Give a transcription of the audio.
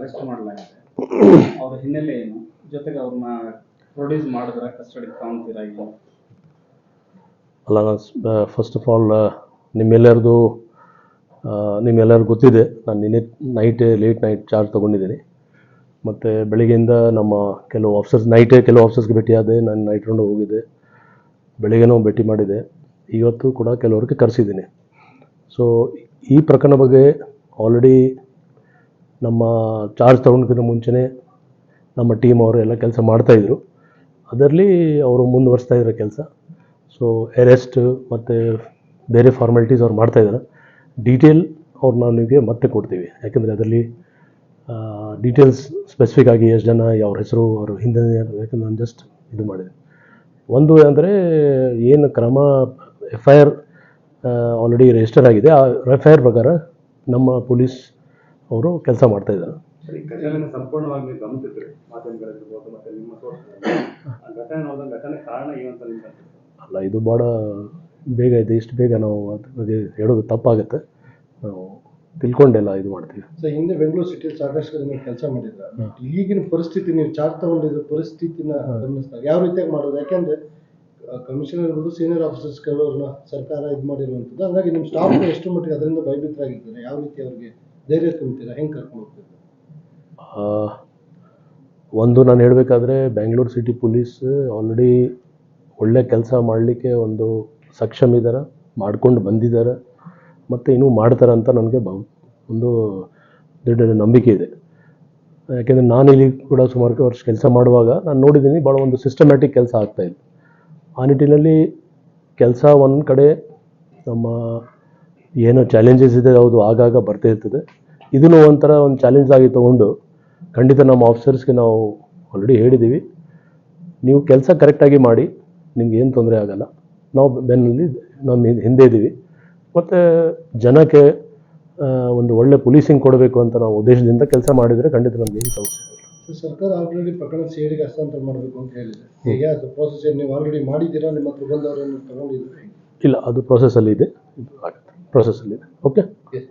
Arrest ಮಾಡಲಾಗಿದೆ. ಅವರ ಹಿನ್ನೆಲೆ ಏನು? ಜೊತೆಗೆ ಅವ್ರನ್ನ ಪ್ರೊಡ್ಯೂಸ್ ಮಾಡಿದ್ರೆ ಕಸ್ಟಡಿಗೆ ತಗೊಂತೀರಾ ಈಗ ಅಲ್ಲ ಫಸ್ಟ್ ಆಫ್ ಆಲ್ ನಿಮ್ಮೆಲ್ಲರದು ನಿಮ್ಮೆಲ್ಲರಿಗೂ ಗೊತ್ತಿದೆ. ನಾನು ನಿನ್ನೆ ನೈಟ್ ಲೇಟ್ ನೈಟ್ ಚಾರ್ಜ್ ತೊಗೊಂಡಿದ್ದೀನಿ. ಮತ್ತು ಬೆಳಗ್ಗೆಯಿಂದ ನಮ್ಮ ಕೆಲವು ಆಫೀಸರ್ಸ್ ನೈಟೇ ಕೆಲವು ಆಫೀಸರ್ಸ್ಗೆ ಭೇಟಿಯಾದೆ ನಾನು ನೈಟ್ ರೌಂಡ್ ಹೋಗಿದ್ದೆ. ಬೆಳಿಗ್ಗೆನೂ ಭೇಟಿ ಮಾಡಿದೆ. ಇವತ್ತು ಕೂಡ ಕೆಲವ್ರಿಗೆ ಕರೆಸಿದ್ದೀನಿ. ಸೊ ಈ ಪ್ರಕರಣ ಬಗ್ಗೆ ಆಲ್ರೆಡಿ ನಮ್ಮ ಚಾರ್ಜ್ ತೊಗೊಂಡ್ಕಿಂತ ಮುಂಚೆನೇ ನಮ್ಮ ಟೀಮ್ ಅವರು ಎಲ್ಲ ಕೆಲಸ ಮಾಡ್ತಾಯಿದ್ರು ಅದರಲ್ಲಿ ಅವರು ಮುಂದುವರಿಸ್ತಾ ಇದ್ದಾರೆ ಕೆಲಸ. ಸೊ ಎರೆಸ್ಟ್ ಮತ್ತು ಬೇರೆ ಫಾರ್ಮಾಲಿಟೀಸ್ ಅವ್ರು ಮಾಡ್ತಾಯಿದ್ದಾರೆ ಡೀಟೇಲ್ ನಾವು ನಿಮಗೆ ಮತ್ತೆ ಕೊಡ್ತೀವಿ. ಯಾಕೆಂದರೆ ಅದರಲ್ಲಿ ಡೀಟೇಲ್ಸ್ ಸ್ಪೆಸಿಫಿಕ್ ಆಗಿ ಎಷ್ಟು ಜನ ಯಾವ ಹೆಸರು, ಅವರು ಹಿಂದೆ ಯಾಕಂದ್ರೆ ನಾನು ಜಸ್ಟ್ ಇದು ಮಾಡಿದೆ. ಒಂದು ಅಂದರೆ ಏನು ಕ್ರಮ F I R already register ಆಗಿದೆ. ಆ ಎಫ್ ಐ ಆರ್ ಪ್ರಕಾರ ನಮ್ಮ ಪೊಲೀಸ್ ಅವರು ಕೆಲಸ ಮಾಡ್ತಾ ಇದ್ದಾರೆ. ಅಲ್ಲ ಇದು ಭಾಳ ಬೇಗ ಇದೆ ಇಷ್ಟು ಬೇಗ ನಾವು ಅದ್ರ ಬಗ್ಗೆ ಹೇಳೋದು ತಪ್ಪಾಗುತ್ತೆ. ನಾವು ತಿಳ್ಕೊಂಡೆಲ್ಲ ಇದು ಮಾಡ್ತೀವಿ. ಸೊ ಹಿಂದೆ ಬೆಂಗಳೂರು ಸಿಟಿಯಲ್ಲಿ ಸಾಕಷ್ಟು ನೀವು ಕೆಲಸ ಮಾಡಿದ್ರ. ಈಗಿನ ಪರಿಸ್ಥಿತಿ ನೀವು ಚಾರ್ಜ್ ತಗೊಂಡಿರೋ ಪರಿಸ್ಥಿತಿನ ಗಮನಿಸ್ತಾರೆ. ಯಾವ ರೀತಿಯಾಗಿ ಮಾಡೋದು? ಯಾಕೆಂದ್ರೆ ಕಮಿಷನರ್ ಇರ್ಬೋದು ಸೀನಿಯರ್ ಆಫೀಸರ್ಸ್ ಕೆಲವ್ರನ್ನ ಸರ್ಕಾರ ಇದು ಮಾಡಿರುವಂಥದ್ದು. ಹಾಗಾಗಿ ನಿಮ್ಮ ಸ್ಟಾಫ್ ಎಷ್ಟು ಮಟ್ಟಿಗೆ ಅದರಿಂದ ಭಯಭೀತರಾಗಿದ್ದಾರೆ? ಯಾವ ರೀತಿ ಅವ್ರಿಗೆ ಧೈರ್ಯ ತುಂಬ್ತೀರಾ ಹೆಂಗೆ ಕರ್ಕೊಂಡು ಒಂದು ನಾನು ಹೇಳಬೇಕಾದ್ರೆ ಬ್ಯಾಂಗ್ಳೂರು ಸಿಟಿ ಪೊಲೀಸ್ ಆಲ್ರೆಡಿ ಒಳ್ಳೆ ಕೆಲಸ ಮಾಡಲಿಕ್ಕೆ ಒಂದು ಸಕ್ಷಮ ಇದ್ದಾರೆ ಮಾಡ್ಕೊಂಡು ಬಂದಿದ್ದಾರೆ ಮತ್ತು ಇನ್ನೂ ಮಾಡ್ತಾರೆ ಅಂತ ನನಗೆ ಬ ಒಂದು ದೊಡ್ಡ ನಂಬಿಕೆ ಇದೆ. ಯಾಕೆಂದರೆ ನಾನು ಇಲ್ಲಿ ಕೂಡ ಸುಮಾರು ವರ್ಷ ಕೆಲಸ ಮಾಡುವಾಗ ನಾನು ನೋಡಿದ್ದೀನಿ ಭಾಳ ಒಂದು ಸಿಸ್ಟಮ್ಯಾಟಿಕ್ ಕೆಲಸ ಆಗ್ತಾಯಿತ್ತು ಆ ನಿಟ್ಟಿನಲ್ಲಿ ಕೆಲಸ ಒಂದು ಕಡೆ ನಮ್ಮ ಏನು ಚಾಲೆಂಜಸ್ ಇದೆ ಹೌದು ಆಗಾಗ ಬರ್ತಾ ಇರ್ತದೆ. ಇದನ್ನು ಒಂಥರ ಒಂದು ಚಾಲೆಂಜ್ ಆಗಿ ತೊಗೊಂಡು ಖಂಡಿತ ನಮ್ಮ ಆಫೀಸರ್ಸ್ಗೆ ನಾವು ಆಲ್ರೆಡಿ ಹೇಳಿದ್ದೀವಿ ನೀವು ಕೆಲಸ ಕರೆಕ್ಟಾಗಿ ಮಾಡಿ ನಿಮ್ಗೆ ಏನು ತೊಂದರೆ ಆಗಲ್ಲ. ನಾವು ಬೆನ್ನಲ್ಲಿ ನಮ್ಮ ಹಿಂದೆ- ಇದ್ದೀವಿ ಮತ್ತು ಜನಕ್ಕೆ ಒಂದು ಒಳ್ಳೆ ಪೊಲೀಸಿಂಗ್ ಕೊಡಬೇಕು ಅಂತ ನಾವು ಉದ್ದೇಶದಿಂದ ಕೆಲಸ ಮಾಡಿದರೆ ಖಂಡಿತ ನಮ್ಗೆ ಏನು ಸಮಸ್ಯೆ ಇಲ್ಲ. ಸರ್ಕಾರ ಆಲ್ರೆಡಿ ಪ್ರಕರಣ ಸೇರಿಗೆ ಹಸ್ತಾಂತರ ಮಾಡಬೇಕು ಅಂತ ಹೇಳಿದೆ. ಹೇಗೆ ಅದು ಪ್ರೊಸೆಸ್ ನೀವು ಆಲ್ರೆಡಿ ಮಾಡಿದ್ದೀರಾ? ನಿಮ್ಮ ಬಂದವರನ್ನು ತಗೊಂಡಿದ್ದೀರಾ? ಇಲ್ಲ ಅದು ಪ್ರೊಸೆಸಲ್ಲಿ ಇದೆ ಆಗುತ್ತೆ. Process libre, ¿ok? Okay.